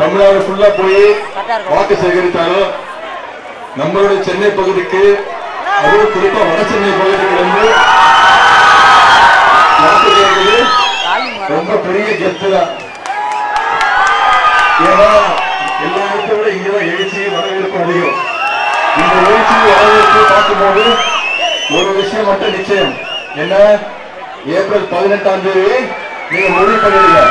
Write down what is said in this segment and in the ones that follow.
தமிழ்நாடு ஃபுல்லா போய் வாக்கு சேகரித்தாலும் நம்மளுடைய சென்னை பகுதிக்கு அதுவும் குறிப்பா வட சென்னை பகுதிக்கு வந்து வாக்கு கேட்குது ரொம்ப பெரிய கெத்து தான். ஏன்னா எல்லா இடத்தை விட இங்கதான் எழுச்சி வரவேற்பு அதிகம். இந்த எழுச்சி வரவேற்பு பார்க்கும்போது ஒரு விஷயம் மட்டும் நிச்சயம். என்ன? ஏப்ரல் பதினெட்டாம் தேதி நீங்க முடிவு பண்ணிடுங்க.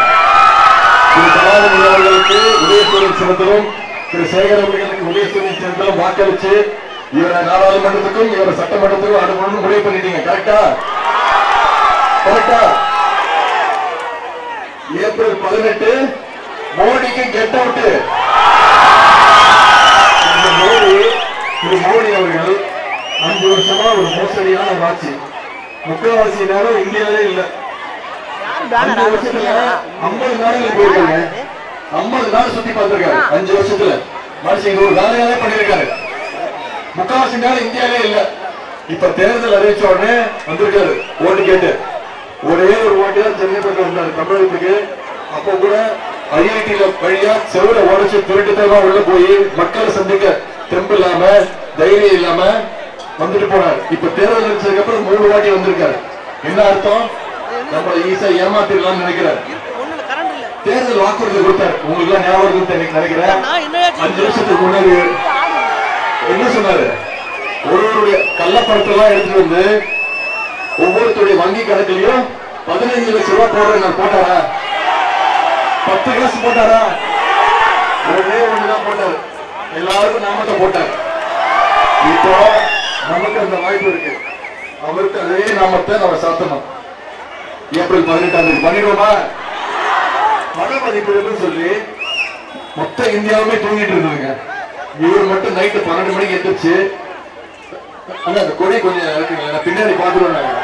திரு சனாதன அவர்களுக்கு உதயசூரியன் சின்னத்திலும் திரு சேகர் அவர்களுக்கு உதயசூரியன் சின்னத்திலும் வாக்களிச்சு இவரை நாடாளுமன்றத்துக்கும் இவரை சட்டமன்றத்துக்கும் அனுப்பணும்னு முடிவு பண்ணிட்டீங்க. கரெக்டா கரெக்டா ஏப்ரல் பதினெட்டு மோடிக்கு கெட் அவுட் இந்த மோடி திரு மோடி அவர்கள் அஞ்சு வருஷமா ஒரு மோசடியான ஒரு ஆட்சி. முக்காவாசி நேரம் இந்தியாவிலே இல்ல. வருஷத்துல ஐம்பது நாடுகள் போயிருக்காங்க. ஐம்பது நாடு சுத்தி பார்த்திருக்காரு. அஞ்சு வருஷத்துல. மனுஷன் ஒரு வேலையாவே பண்ணிருக்காரு முக்காவாசி நேரம் இந்தியாவிலே இல்ல. இப்ப தேர்தல் அறிவிச்ச உடனே வந்திருக்காரு ஓட்டு கேட்டு. ஒரே ஒரு ஓட்டு தான் சென்னை பக்கம் வந்தாரு தமிழகத்துக்கு. அப்போ கூட ஐஐடியில வழியா செவில உடைச்சு திருட்டுத்தனமா உள்ள போய் மக்களை சந்திக்க தெம்பு இல்லாம தைரியம் இல்லாம வந்துட்டு போனார். இப்ப தேர்தல் அப்புறம் மூணு வாட்டி வந்திருக்காரு. என்ன அர்த்தம்? நம்ம ஈஸியா ஏமாத்திடலாம்னு நினைக்கிறார் தேர்தல் வாக்குறுதி கொடுத்தார். உங்களுக்கு எல்லாம் ஞாபகம் எனக்கு நினைக்கிறேன். அஞ்சு வருஷத்துக்கு முன்னாடி என்ன சொன்னாரு? ஒருவருடைய கள்ளப்பணத்தை எல்லாம் எடுத்துட்டு வந்து ஒவ்வொருத்தருடைய வங்கி கணக்குலயும் பதினைஞ்சு லட்சம் ரூபாய் போடுறேன் நான் போட்டாரா? பத்து காசு போட்டாரா? ஒரே ஒண்ணுதான் போட்டாரு. எல்லாருக்கும் நாமத்தை போட்டார் இப்போ நமக்கு அந்த வாய்ப்பு இருக்கு. அவருக்கு அதே நாமத்தை நம்ம சாத்தணும். ஏப்ரல் பதினெட்டாம் தேதி. பண்ணிடுவோமா? பண மதிப்பீடுன்னு சொல்லி மொத்த இந்தியாவுமே தூங்கிட்டு இருந்தாங்க இவர் மட்டும் நைட்டு பன்னெண்டு மணிக்கு எந்திரிச்சு அண்ணா அந்த கொடி கொஞ்சம் இருக்குங்களா பின்னாடி பாத்துருவோம்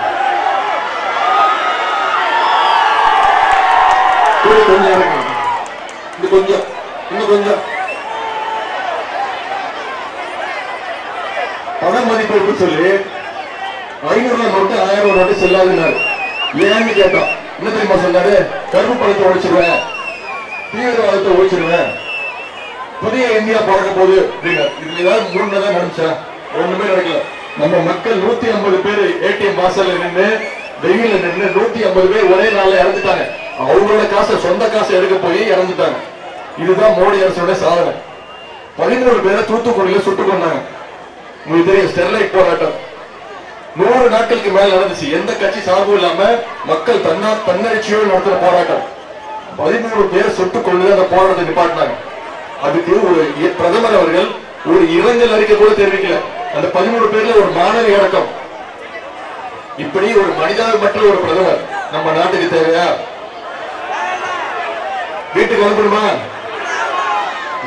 கொஞ்சம் இருக்கு இது கொஞ்சம் இன்னும் கொஞ்சம். பண மதிப்பீடு சொல்லி ஐநூறு ரூபாய் நோட்டு ஆயிரம் ரூபாய் நோட்டு செல்லாதுன்னாரு. ஏன்னு கேட்டோம். என்ன தெரியுமா சொன்னாரு கருப்பு பழத்தை ஒழிச்சிருவேன். தீவிரவாதத்தை ஒழிச்சிருவேன். புதிய இந்தியா பிறக்க போகுது அப்படின்னாரு. இதுல ஏதாவது முன்னதான் நடந்துச்சா? ஒண்ணுமே நடக்கல. நம்ம மக்கள் நூத்தி ஐம்பது பேர் ஏடிஎம் வாசல்ல நின்று வெயில நின்று நூத்தி ஐம்பது பேர் ஒரே நாள்ல இறந்துட்டாங்க. அவங்களோட காசை சொந்த காசை எடுக்க போய் இறந்துட்டாங்க. இதுதான் மோடி அரசோட சாதனை. பதினோரு பேரை தூத்துக்குடியில சுட்டுக் கொண்டாங்க. உங்களுக்கு தெரியும் ஸ்டெர்லைட் போராட்டம். நூறு நாட்களுக்கு மேல நடந்துச்சு. எந்த கட்சி சார்பும் இல்லாம மக்கள் தன்னா தன்னெழுச்சியோடு நடத்துற போராட்டம். பதிமூணு பேர் சுட்டுக் கொண்டு அந்த போராட்டத்தை நிப்பாட்டினாங்க. அதுக்கு ஒரு பிரதமர் அவர்கள் ஒரு இரங்கல் அறிக்கை கூட தெரிவிக்கல. அந்த பதிமூணு பேர்ல ஒரு மாணவி அடக்கம். இப்படி ஒரு மனிதாபிமற்ற ஒரு பிரதமர் நம்ம நாட்டுக்கு தேவையா? வீட்டுக்கு அனுப்பணுமா?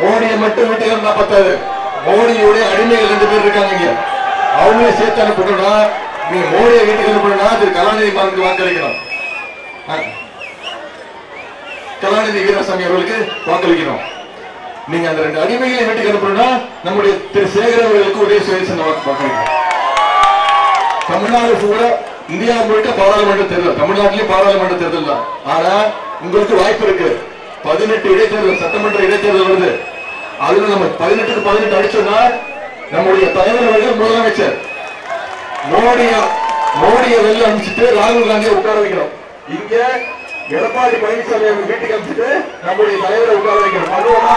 மோடியை மட்டும் வீட்டுக்கு பத்தாது. மோடியுடைய அடிமைகள் ரெண்டு பேர் இருக்காங்க இங்க. அவங்களே சேர்த்து அனுப்பணும்னா நீங்க மோடியை வீட்டுக்கு அனுப்பணும்னா திரு கலாநிதி மாறனுக்கு வாக்களிக்கணும் கலாநிதி வீரசாமி அவர்களுக்கு வாக்களிக்கணும் நீங்க அந்த ரெண்டு அடிமைகளை வீட்டுக்கு அனுப்பணும்னா நம்முடைய திரு சேகர் அவர்களுக்கு உதய சுயேசன் வாக்களிக்கணும் தமிழ்நாடு கூட இந்தியா முழுக்க பாராளுமன்ற தேர்தல். தமிழ்நாட்டிலேயும் பாராளுமன்ற தேர்தல் தான். ஆனா உங்களுக்கு வாய்ப்பு இருக்கு. பதினெட்டு இடைத்தேர்தல் சட்டமன்ற இடைத்தேர்தல் வருது. அதுல நம்ம பதினெட்டுக்கு பதினெட்டு அடிச்சோம்னா நம்முடைய தலைவர் அவர்கள் முதலமைச்சர். மோடிய மோடிய வெளில அனுப்பிச்சுட்டு ராகுல் காந்தியை உட்கார வைக்கிறோம் இங்க எடப்பாடி பழனிசாமி அவங்க வீட்டுக்கு அனுப்பிச்சுட்டு நம்முடைய தலைவரை உட்கார வைக்கிறோம் பண்ணுவோமா?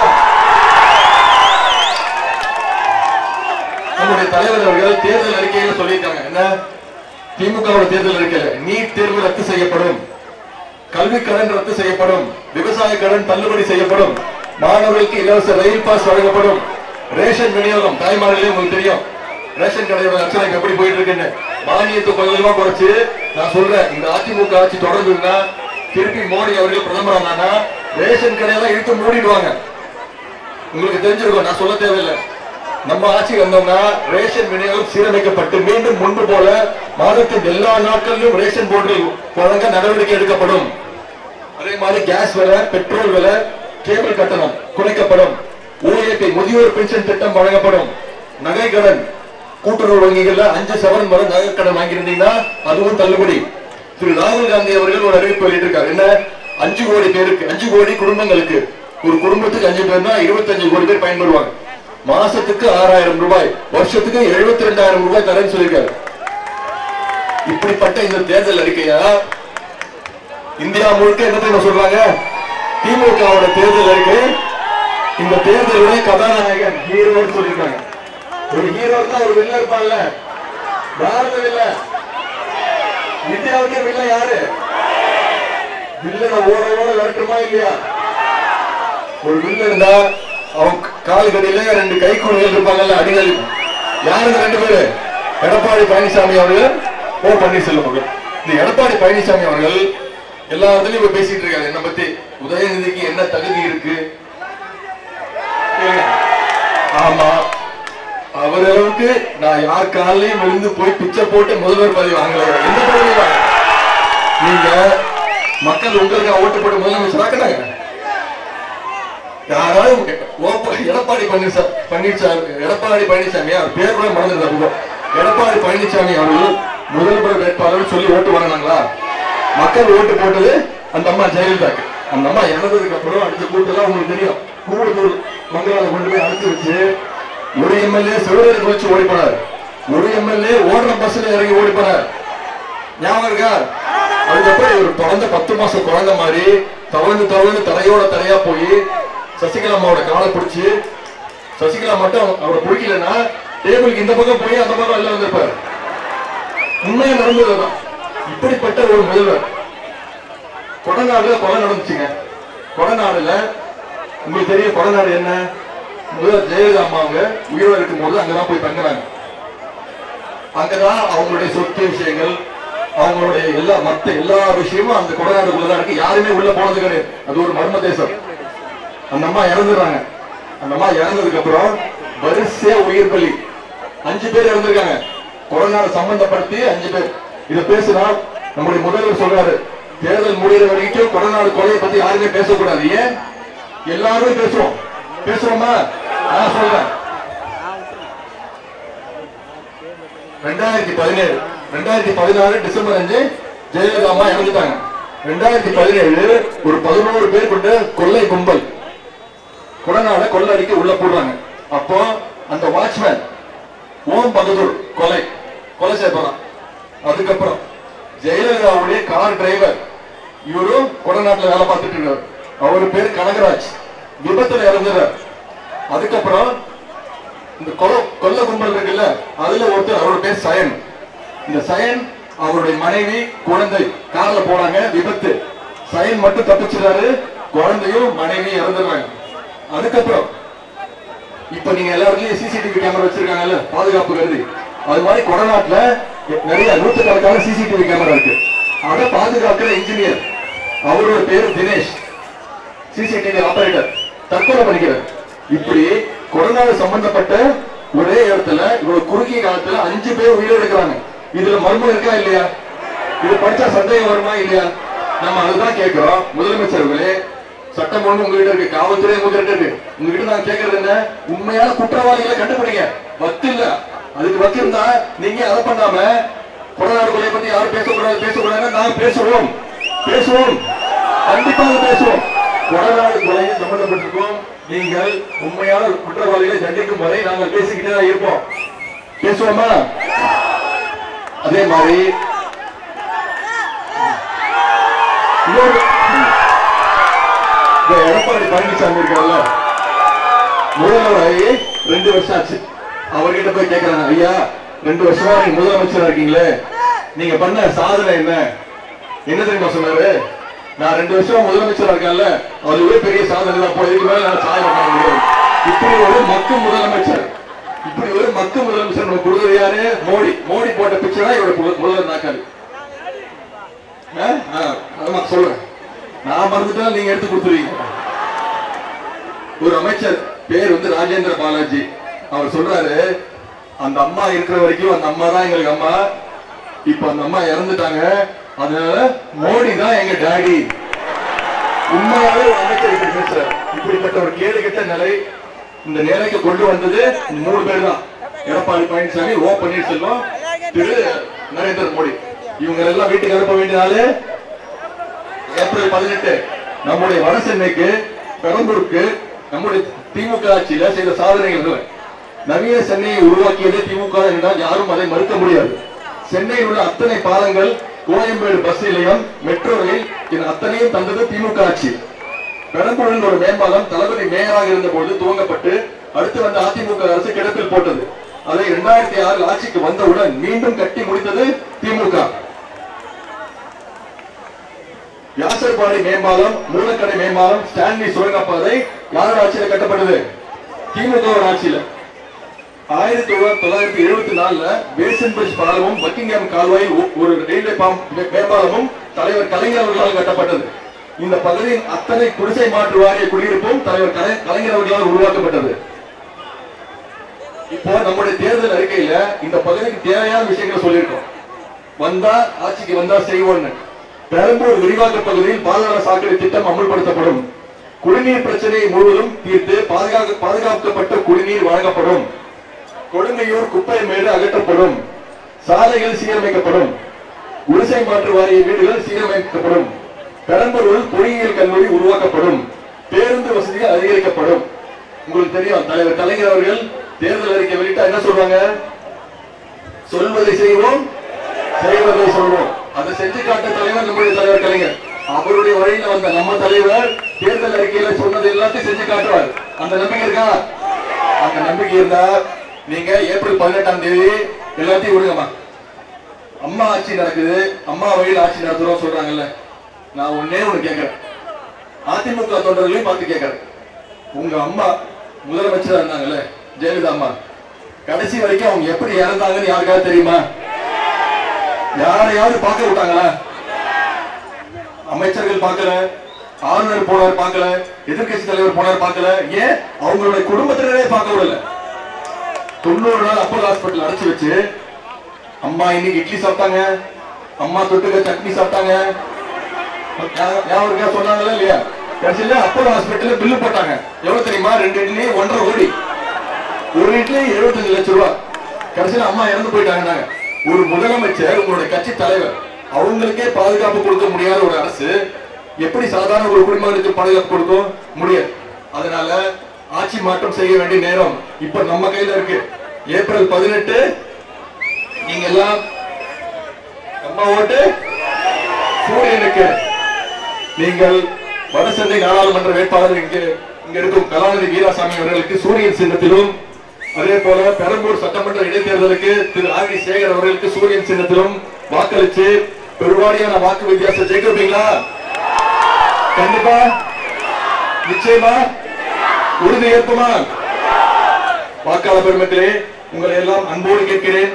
நம்முடைய தலைவர் அவர்கள் தேர்தல் அறிக்கையில சொல்லியிருக்காங்க. என்ன? திமுகவோட தேர்தல் அறிக்கையில நீட் தேர்வு ரத்து செய்யப்படும். கல்வி கடன் ரத்து செய்யப்படும். விவசாய கடன் தள்ளுபடி செய்யப்படும். மாணவர்களுக்கு இலவச ரயில் பாஸ் வழங்கப்படும். ரேஷன் விநியோகம் தாய்மார்களே உங்களுக்கு தெரியும். ரேஷன் கடையோட லட்சணம் எப்படி போயிட்டு இருக்குன்னு மானியத்தை கொஞ்சம் கொஞ்சமா குறைச்சு நான் சொல்றேன் இந்த அதிமுக ஆட்சி தொடர்ந்துன்னா திருப்பி மோடி அவர்கள் பிரதமர் ஆனாங்கன்னா ரேஷன் கடையெல்லாம் இழுத்து மூடிடுவாங்க. உங்களுக்கு தெரிஞ்சிருக்கும் நான் சொல்ல தேவையில்லை. நம்ம ஆட்சி வந்தோம்னா ரேஷன் விநியோகம் சீரமைக்கப்பட்டு மீண்டும் முன்பு போல மாதத்தின் எல்லா நாட்களிலும் ரேஷன் பொருட்கள் வழங்க நடவடிக்கை எடுக்கப்படும். அதே மாதிரி கேஸ் விலை பெட்ரோல் விலை கேபிள் கட்டணம் குறைக்கப்படும். ஊழியத்தை முதியோர் பென்ஷன் திட்டம் வழங்கப்படும். நகை கடன் கூட்டுறவு வங்கிகள்ல அஞ்சு சவரன் வரை நகை கடன் வாங்கியிருந்தீங்கன்னா அதுவும் தள்ளுபடி. திரு ராகுல் காந்தி அவர்கள் ஒரு அறிவிப்பு வெளியிட்டிருக்காரு. என்ன? அஞ்சு கோடி பேருக்கு அஞ்சு கோடி குடும்பங்களுக்கு. ஒரு குடும்பத்துக்கு அஞ்சு பேர்னா இருபத்தஞ்சு கோடி பேர் பயன்படுவாங்க. மாசத்துக்கு ஆறாயிரம் ரூபாய் வருஷத்துக்கு எழுபத்தி ரெண்டாயிரம் ரூபாய் தரேன்னு சொல்லியிருக்காரு. இப்படிப்பட்ட இந்த தேர்தல் அறிக்கையா? இந்தியா முழுக்க என்ன தெரியுமா சொல்றாங்க? திமுகவோட தேர்தல் அறிக்கை இந்த தேர்தலுடைய கதாநாயகன் ஹீரோன்னு சொல்லியிருக்காங்க. ஒரு ஹீரோ தான் ஒரு வில்ல இருப்பான்ல. பாரத வில்ல இந்தியாவுக்கே வில்ல யாரு? வில்லனை ஓட ஓட விரட்டுமா இல்லையா? ஒரு வில்ல இருந்தா அவன் காலுகடியில ரெண்டு கை குழுங்கள் இருப்பாங்கல்ல அடிகள். யாருங்க ரெண்டு பேரு? எடப்பாடி பழனிசாமி அவர்கள் ஓ பன்னீர்செல்வம் அவர்கள். இந்த எடப்பாடி பழனிசாமி அவர்கள் எல்லா இடத்துலயும் இப்ப பேசிட்டு இருக்காரு என்ன பத்தி உதயநிதிக்கு என்ன தகுதி இருக்கு? ஆமா. அவர் அளவுக்கு நான் யார் காலையும் விழுந்து போய் பிச்சை போட்டு முதல்வர் பதவி வாங்கல எந்த பதவி நீங்க மக்கள் உங்களுக்கு ஓட்டு போட்டு முதலமைச்சர் ஆக்கினாங்க யாராவது எடப்பாடி பழனிசாமி பழனிசாமி எடப்பாடி பழனிசாமி அவர் பேர் கூட மறந்துருந்தா எடப்பாடி பழனிசாமி அவர்கள் முதல்வர் வேட்பாளர் சொல்லி ஓட்டு வாங்கினாங்களா? மக்கள் ஓட்டு போட்டது அந்த அம்மா ஜெயலலிதாக்கு. அந்த அம்மா இறந்ததுக்கு அப்புறம் அடுத்த கூட்டெல்லாம் உங்களுக்கு தெரியும். கூடுதல் மங்களால கொண்டு போய் அனுப்பி வச்சு ஒரு எம்எல்ஏ சிவரருக்கு வச்சு ஓடி போனார் ஒரு எம்எல்ஏ ஓடுற பஸ்ல இறங்கி ஓடி போனார் ஞாபகம் இருக்கா? அதுக்கப்புறம் இவர் பிறந்த பத்து மாசம் குழந்தை மாதிரி தவழ்ந்து தவழ்ந்து தரையோட தலையா போய் சசிகலா அம்மாவோட காலை பிடிச்சி சசிகலா மட்டும் அவரை பிடிக்கலன்னா டேபிளுக்கு இந்த பக்கம் போய் அந்த பக்கம் எல்லாம் வந்திருப்பாரு. உண்மையா நடந்ததுதான் இப்படிப்பட்ட ஒரு முதல்வர். கொடநாடுல கொலை நடந்துச்சுங்க. கொடநாடுல உங்களுக்கு தெரிய கொடநாடு என்ன? முதல் ஜெயலலிதா அம்மா அவங்க உயிரோட இருக்கும்போது அங்கதான் போய் தங்குறாங்க. அங்கதான் அவங்களுடைய சொத்து விஷயங்கள் அவங்களுடைய எல்லா மத்த எல்லா விஷயமும் அந்த கொடநாடுக்குள்ளதான் இருக்கு. யாருமே உள்ள போனது கிடையாது. அது ஒரு மர்ம தேசம். அந்த அம்மா இறந்துடுறாங்க. அந்த அம்மா இறந்ததுக்கு அப்புறம் வரிசையா உயிர் பலி அஞ்சு பேர் இறந்திருக்காங்க. கொரோனா சம்பந்தப்படுத்தி அஞ்சு பேர். இதை பேசினா நம்முடைய முதல்வர் சொல்றாரு தேர்தல் முடிகிற வரைக்கும் கொரோனா கொலையை பத்தி யாருமே பேசக்கூடாது. ஏன்? எல்லாரும் பேசுவோம். பேசுவோமா? நான் சொல்றேன். ரெண்டாயிரத்தி பதினேழு. ரெண்டாயிரத்தி பதினாறு டிசம்பர் அஞ்சு ஜெயலலிதா அம்மா இறந்துட்டாங்க. ரெண்டாயிரத்தி பதினேழு ஒரு பதினோரு பேர் கொண்ட கொள்ளை கும்பல். கொடநாட கொள்ளடிக்க உள்ள போடுறாங்க. அப்போ அந்த வாட்ச்மேன் ஓம் பகதூர் கொலை. கொலை செய்யப்படான் அதுக்கப்புறம் ஜெயலலிதாவுடைய கார் டிரைவர் இவரும் கொடநாட்டுல வேலை பார்த்துட்டு இருக்காரு. அவரு பேர் கனகராஜ். விபத்துல இறந்துறார். அதுக்கப்புறம் இந்த கொலை கொல்ல கும்பல் இருக்குல்ல அதுல ஒருத்தர் அவரோட பேர் சயன். இந்த சயன் அவருடைய மனைவி குழந்தை கார்ல போனாங்க விபத்து. சயன் மட்டும் தப்பிச்சிடாரு குழந்தையும் மனைவி இறந்துடுறாங்க. அதுக்கப்புறம் இப்ப நீங்க எல்லா சிசிடிவி கேமரா வச்சிருக்காங்கல்ல பாதுகாப்பு கருதி. அது மாதிரி கொடநாட்டுல நிறைய நூற்றுக்கணக்கான சிசிடிவி கேமரா இருக்கு. அதை பாதுகாக்கிற இன்ஜினியர் அவரோட பேரு தினேஷ். சிசிடிவி ஆபரேட்டர் தற்கொலை பண்ணிக்கிறார். இப்படி கொரோனாவை சம்பந்தப்பட்ட ஒரே இடத்துல இவ்வளவு குறுகிய காலத்துல அஞ்சு பேர் உயிரிழக்கிறாங்க இதுல மர்மம் இருக்கா இல்லையா? இது படிச்சா சந்தேகம் வருமா இல்லையா? நம்ம அதுதான் கேட்கிறோம். முதலமைச்சர்களே சட்டம் ஒழுங்கு உங்ககிட்ட இருக்கு காவல்துறை உங்ககிட்ட இருக்கு. உங்ககிட்ட நான் கேட்கறது என்ன? உண்மையான குற்றவாளிகளை கண்டுபிடிங்க. வத்து இல்ல. அதுக்கு வத்து இருந்தா நீங்க அதை பண்ணாம கொரோனா கொலையை பத்தி யாரும் பேசக்கூடாது பேசக்கூடாதுன்னா நான் பேசுவோம். பேசுவோம். கண்டிப்பாக பேசுவோம். கொடநாடு கொலையில் சம்பந்தப்பட்டிருக்கோம். நீங்கள் உண்மையான குற்றவாளிகளை தண்டிக்கும் வரை நாங்கள் பேசிக்கிட்டே தான் இருப்போம். பேசுவோமா? அதே மாதிரி. எடப்பாடி பழனிசாமி இருக்கார்ல. முதல்வராகி ரெண்டு வருஷம் ஆச்சு. அவர்கிட்ட போய் கேட்கிறாங்க ஐயா ரெண்டு வருஷமா நீங்க முதலமைச்சரா இருக்கீங்களே. நீங்க பண்ண சாதனை என்ன? என்ன தெரியுமா சொன்னாரு? நான் ரெண்டு வருஷம் முதலமைச்சரா இருக்கேன்ல. அதுவே பெரிய சாதனை தான் போய் இதுக்கு மேல நான் சாதனை பண்ண முடியும் இப்படி ஒரு மக்கு முதலமைச்சர் இப்படி ஒரு மக்கு முதலமைச்சர் நம்ம கொடுத்தது யாரு மோடி மோடி போட்ட பிக்சர் தான் இவரோட முதல்வர் நாக்காளி. ஆமா சொல்றேன். நான் மறந்துட்டா நீங்க எடுத்து கொடுத்துருவீங்க. ஒரு அமைச்சர் பேர் வந்து ராஜேந்திர பாலாஜி. அவர் சொல்றாரு அந்த அம்மா இருக்கிற வரைக்கும் அந்த அம்மா தான் எங்களுக்கு அம்மா. இப்ப அந்த அம்மா இறந்துட்டாங்க. அதனால மோடி தான் எங்க டாடி. உண்மையாவே ஒரு அமைச்சர் இப்படி பேசுறாரு இப்படிப்பட்ட ஒரு கேடு கெட்ட நிலை இந்த நிலைக்கு கொண்டு வந்தது மூணு பேர் தான் எடப்பாடி பழனிசாமி ஓ பன்னீர்செல்வம் திரு நரேந்திர மோடி. இவங்க எல்லாம் வீட்டுக்கு அனுப்ப வேண்டிய நாளு ஏப்ரல் பதினெட்டு. நம்முடைய வடசென்னைக்கு பெரம்பூருக்கு நம்முடைய திமுக ஆட்சியில செய்த சாதனைகள் நவீன சென்னையை உருவாக்கியதே திமுக என்றால் யாரும் அதை மறுக்க முடியாது. சென்னையில் உள்ள அத்தனை பாலங்கள் கோயம்பேடு பஸ் நிலையம் மெட்ரோ ரயில். இது அத்தனையும் தந்தது திமுக ஆட்சி. பெரம்பூரில் ஒரு மேம்பாலம் தளபதி மேயராக இருந்தபோது துவங்கப்பட்டு அடுத்து வந்த அதிமுக அரசு கிடப்பில் போட்டது. அதை இரண்டாயிரத்தி ஆறில் ஆட்சிக்கு வந்தவுடன் மீண்டும் கட்டி முடித்தது திமுக. யாசர்பாடி மேம்பாலம் மூலக்கடை மேம்பாலம் ஸ்டான்லி சுரங்கப்பாதை யாரோட ஆட்சியில கட்டப்பட்டது? திமுக ஆட்சியில. ஆயிரத்தி தொள்ளாயிரத்தி எழுபத்தி நாலுல பேசன் பிரிட்ஜ் பாலமும் பக்கிங்ஹாம் கால்வாயில் ஒரு ரயில்வே மேம்பாலமும் தலைவர் கலைஞர் அவர்களால் கட்டப்பட்டது. இந்த பகுதியின் அத்தனை குடிசை மாற்று வாரிய குடியிருப்பும் தலைவர் கலைஞர் அவர்களால் உருவாக்கப்பட்டது. இப்போ நம்முடைய தேர்தல் அறிக்கையில இந்த பகுதிக்கு தேவையான விஷயங்களை சொல்லியிருக்கோம். வந்தா ஆட்சிக்கு வந்தா செய்வோம்னு. பெரம்பூர் விரிவாக்க பகுதியில் பாதாள சாக்கடை திட்டம் அமல்படுத்தப்படும். குடிநீர் பிரச்சனையை முழுவதும் தீர்த்து பாதுகாக்க பாதுகாக்கப்பட்ட குடிநீர் வழங்கப்படும். கொடுங்கையூர் குப்பை மேடு அகற்றப்படும். சாலைகள் சீரமைக்கப்படும். குடிசை மாற்று வாரிய வீடுகள் சீரமைக்கப்படும். பெரம்பலூரில் பொறியியல் கல்லூரி உருவாக்கப்படும். பேருந்து வசதிகள் அதிகரிக்கப்படும். உங்களுக்கு தெரியும் தலைவர் கலைஞர் அவர்கள் தேர்தல் அறிக்கை வெளியிட்டா என்ன சொல்றாங்க? சொல்வதை செய்வோம் செய்வதை சொல்வோம். அதை செஞ்சு காட்ட தலைவர் நம்முடைய தலைவர் கலைஞர். அவருடைய வழியில வந்த நம்ம தலைவர் தேர்தல் அறிக்கையில சொன்னது எல்லாத்தையும் செஞ்சு காட்டுவார். அந்த நம்பிக்கை இருக்கா? அந்த நம்பிக்கை இருந்தா நீங்க ஏப்ரல் பதினெட்டாம் தேதி எல்லாத்தையும் விடுங்கம்மா. அம்மா ஆட்சி நடக்குது அம்மா வழியில் ஆட்சி நடத்துறோம் சொல்றாங்கல்ல. நான் ஒன்னே ஒண்ணு கேட்கிறேன் அதிமுக தொண்டர்களையும் பார்த்து கேட்கிறேன் உங்க அம்மா முதலமைச்சரா இருந்தாங்கல்ல ஜெயலலிதா அம்மா. கடைசி வரைக்கும் அவங்க எப்படி இறந்தாங்கன்னு யாருக்காவது தெரியுமா? யாரையாவது பார்க்க விட்டாங்களா? அமைச்சர்கள் பார்க்கல ஆளுநர் போனார் பார்க்கல எதிர்க்கட்சி தலைவர் போனார் பார்க்கல. ஏன்? அவங்களுடைய குடும்பத்தினரே பார்க்க விடல. தொண்ணூறு நாள் அப்போலோ ஹாஸ்பிட்டல் அடைச்சு வச்சு அம்மா இன்னைக்கு இட்லி சாப்பிட்டாங்க. அம்மா தொட்டுக்க சட்னி சாப்பிட்டாங்க. ஞா- சொன்னாங்களா இல்லையா? கடைசியில அப்போலோ ஹாஸ்பிட்டல்ல பில்லு போட்டாங்க. எவ்வளவு தெரியுமா? ரெண்டு இட்லி ஒன்றரை கோடி. ஒரு இட்லி எழுபத்தஞ்சு லட்சம் ரூபாய் கடைசியில அம்மா இறந்து போயிட்டாங்கன்னாங்க. ஒரு முதலமைச்சர் உங்களுடைய கட்சி தலைவர் அவங்களுக்கே பாதுகாப்பு கொடுக்க முடியாத ஒரு அரசு எப்படி சாதாரண ஒரு குடிமகனுக்கு பாதுகாப்பு கொடுக்கும்? முடியாது. அதனால ஆட்சி மாற்றம் செய்ய வேண்டிய நேரம் இப்ப நம்ம கையில இருக்கு. ஏப்ரல் பதினெட்டு நீங்க எல்லாம் நம்ம ஓட்டு சூரியனுக்கு. நீங்கள் வடசென்னை நாடாளுமன்ற வேட்பாளர் இங்கு இங்க இருக்கும் கலாநிதி வீராசாமி அவர்களுக்கு சூரியன் சின்னத்திலும் அதே போல பெரம்பூர் சட்டமன்ற இடைத்தேர்தலுக்கு திரு ஆர் சேகர் அவர்களுக்கு சூரியன் சின்னத்திலும் வாக்களிச்சு பெருவாரியான வாக்கு வித்தியாசம் ஜெயிக்கிறீங்களா கண்டிப்பா. நிச்சயமா. உறுதி ஏற்புமா வாக்காளர் பெருமக்களே உங்களை எல்லாம் அன்போடு கேட்கிறேன்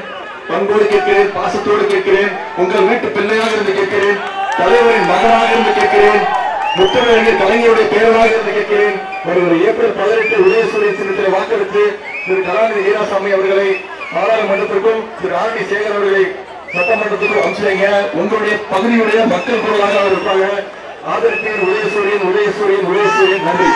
பண்போடு கேட்கிறேன் பாசத்தோடு கேட்கிறேன் உங்கள் வீட்டு பிள்ளையாக இருந்து கேட்கிறேன் தலைவரின் மகனாக இருந்து கேட்கிறேன் முத்தமிழர் கலைஞருடைய பேரனாக இருந்து கேட்கிறேன். ஒரு ஏப்ரல் பதினெட்டு உதயசூரிய சின்னத்தில் வாக்களித்து திரு கலாநிதி வீராசாமி அவர்களை நாடாளுமன்றத்திற்கும் திரு ஆர் டி சேகர் அவர்களை சட்டமன்றத்துக்கும் அனுப்பிச்சிங்க உங்களுடைய பகுதியுடைய மக்கள் குரலாக அவர் இருப்பாங்க. ஆதரிப்பீர் உதயசூரியன் உதயசூரியன் உதயசூரியன் நன்றி.